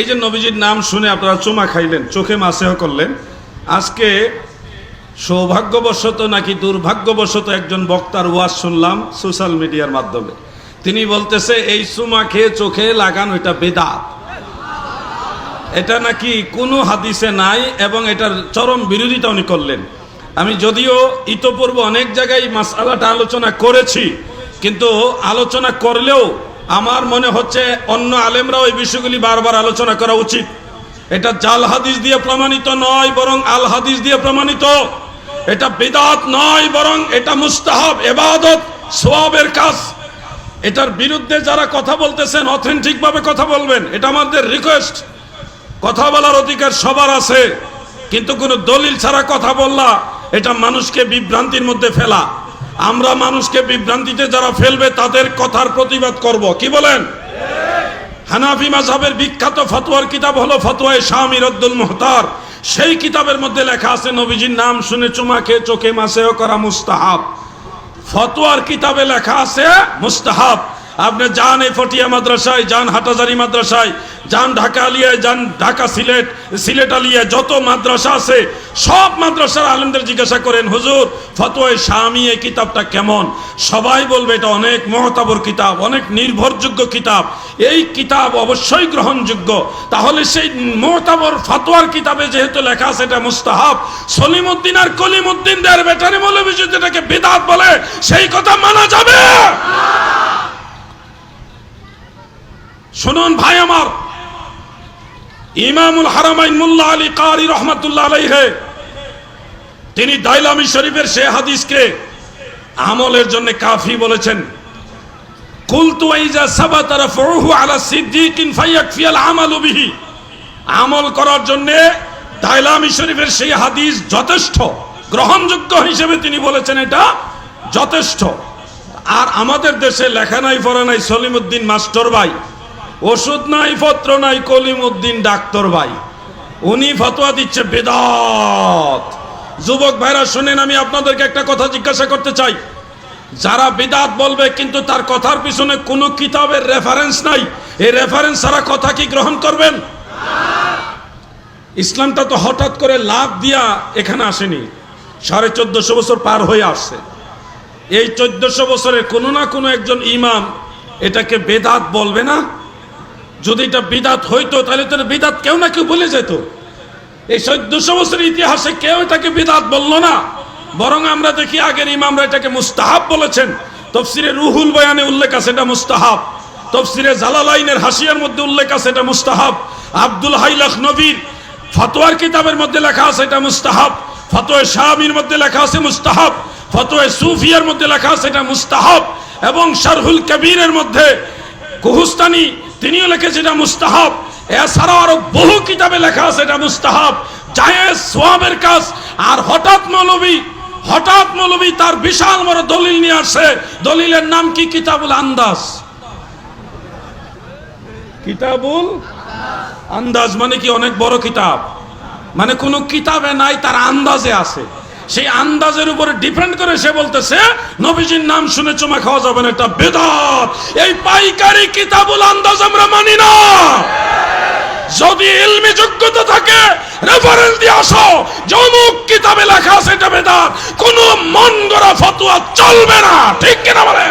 এই যে নবীজির নাম শুনে আপনারা চুমা খাইলেন, চোখে মাসেহ করলেন। আজকে সৌভাগ্যবশত নাকি দুর্ভাগ্যবশত একজন বক্তার ওয়াজ শুনলাম সোশ্যাল মিডিয়ার মাধ্যমে। তিনি বলতেছে, এই চুমা খেয়ে চোখে লাগানো এটা বেদাত। এটা নাকি কোনো হাদিসে নাই এবং এটার চরম বিরোধিতা উনি করলেন। আমি যদিও ইতপূর্ব অনেক জায়গায় মাসালাটা আলোচনা করেছি, কিন্তু আলোচনা করলেও আমার মনে হচ্ছে অন্য আলেমরাও এই বিষয়গুলি বারবার আলোচনা করা উচিত। এটা জাল হাদিস দিয়ে প্রমাণিত নয়, বরং আল হাদিস দিয়ে প্রমাণিত। এটা বেদাত নয়, বরং এটা মুস্তাহাব, এবাদত, সোয়াবের কাজ। এটার বিরুদ্ধে যারা কথা বলতেছেন অথেন্টিক ভাবে কথা বলবেন, এটা আমাদের রিকোয়েস্ট কথা বলার অধিকার সবার আছে, কিন্তু কোনো দলিল ছাড়া কথা বললা, এটা মানুষকে বিভ্রান্তির মধ্যে ফেলা। আমরা মানুষকে বিভ্রান্তিতে যারা ফেলবে তাদের কথার প্রতিবাদ করব। কি বলেন? হানাফি মাঝাবের বিখ্যাত ফতোয়ার কিতাব হলো ফতোয়ায় শামী আব্দুল মোহতার। সেই কিতাবের মধ্যে লেখা আছে, নবীজির নাম শুনে চুমা খেয়ে চোখে মাসেও করা মুস্তাহাব। ফতোয়ার কিতাবে লেখা আছে মুস্তাহাব। আপনি যান এই ফটিয়া মাদ্রাসায়, যান হাটাজারি মাদ্রাসায়, যান ঢাকা আলিয়ায়, যান ঢাকা সিলেট সিলেট আলিয়ায়, যত মাদ্রাসা আছে, সব মাদ্রাসার আলেমদের জিজ্ঞাসা করেন, হুজুর ফতোয়ায় স্বামী এই কিতাবটা কেমন? সবাই বলবে, এটা অনেক মহতাবর কিতাব, অনেক নির্ভরযোগ্য কিতাব। এই কিতাব অবশ্যই গ্রহণযোগ্য। তাহলে সেই মহতাবর ফতোয়ার কিতাবে যেহেতু লেখা আছে, এটা মুস্তাহাব। সলিমুদ্দিন আর কলিমুদ্দিন দেয়ার বেটারি মৌলবী যদি বেদাত বলে, সেই কথা মানা যাবে। শুনুন ভাই আমার। ইমামুল হারামাইন মুল্লা আলী কারি রহমাতুল্লাহ আলাইহে, তিনি দাইলামি শরীফের সে হাদিসকে আমলের জন্য কাফি বলেছেন। কুলতু আইজা সাবাতা রাফউহু আলা সিদ্দিকিন ফায়াকফিয়াল আমালু বিহি। আমল করার জন্য দাইলামি শরীফের সেই হাদিস যথেষ্ট, গ্রহণযোগ্য হিসেবে তিনি বলেছেন এটা যথেষ্ট। আর আমাদের দেশে লেখা নাই, পড়া নাই সলিমুদ্দিন মাস্টার ভাই ওষুধ নাই, পত্র নাই, কলিমুদ্দিন ডাক্তার ভাই। উনি ফতোয়া দিচ্ছে, বেদাত। যুবক ভাইরা, শুনেন, আমি আপনাদেরকে একটা কথা জিজ্ঞাসা করতে চাই। যারা বিদাত বলবে, কিন্তু তার কথার পিছনে কোনো কিতাবের রেফারেন্স নাই, এই রেফারেন্স ছাড়া কথা কি গ্রহণ করবেন? ইসলামটা তো হঠাৎ করে লাভ দিয়া এখানে আসেনি। সাড়ে চোদ্দশো বছর পার হয়ে আসছে। এই চোদ্দশো বছরে কোনো না কোনো একজন ইমাম এটাকে বেদাত বলবে না? যদি এটা বিদাত হইতো, তাহলে তো বিদাত কেউ না কেউ বলে যেত। এই চোদ্দশো বছরের ইতিহাসে কেউ এটাকে বিদাত বলল না। বরং আমরা দেখি আগের ইমামরা এটাকে মুস্তাহাব বলেছেন। তফসিরে রুহুল বয়ানে উল্লেখ আছে এটা মুস্তাহাব। তফসিরে জালালাইনের হাসিয়ার মধ্যে উল্লেখ আছে এটা মুস্তাহাব। আব্দুল হাইলাখ নবীর ফতোয়ার কিতাবের মধ্যে লেখা আছে এটা মুস্তাহাব। ফতোয়া শাহাবির মধ্যে লেখা আছে মুস্তাহাব। ফতোয়া সুফিয়ার মধ্যে লেখা আছে এটা মুস্তাহাব। এবং শারহুল কবিরের মধ্যে কুহুস্তানি তিনিও লিখেছেন এটা মুস্তাহাব। এছাড়াও আরও বহু কিতাবে লেখা আছে এটা মুস্তাহাব। জায়েজ সোয়াবের কাজ। আর হঠাৎ মৌলবী হঠাৎ মৌলবী তার বিশাল বড় দলিল নিয়ে আসে। দলিলের নাম কি? কিতাবুল আন্দাজ। কিতাবুল আন্দাজ মানে কি? অনেক বড় কিতাব। মানে কোন কিতাবে নাই, তার আন্দাজে আছে। সেই আন্দাজের উপরে ডিপেন্ড করে সে বলতেছে, নবীজির নাম শুনে চুমা খাওয়া যাবে না, এটা বেদাত। এই পাইকারি কিতাবুল আন্দাজ আমরা মানি না। যদি ইলমি যোগ্যতা থাকে রেফারেন্স দিয়ে আসো যমুক কিতাবে লেখা আছে, এটা বেদাত। কোনো মন গড়া ফতুয়া চলবে না, ঠিক কিনা বলে?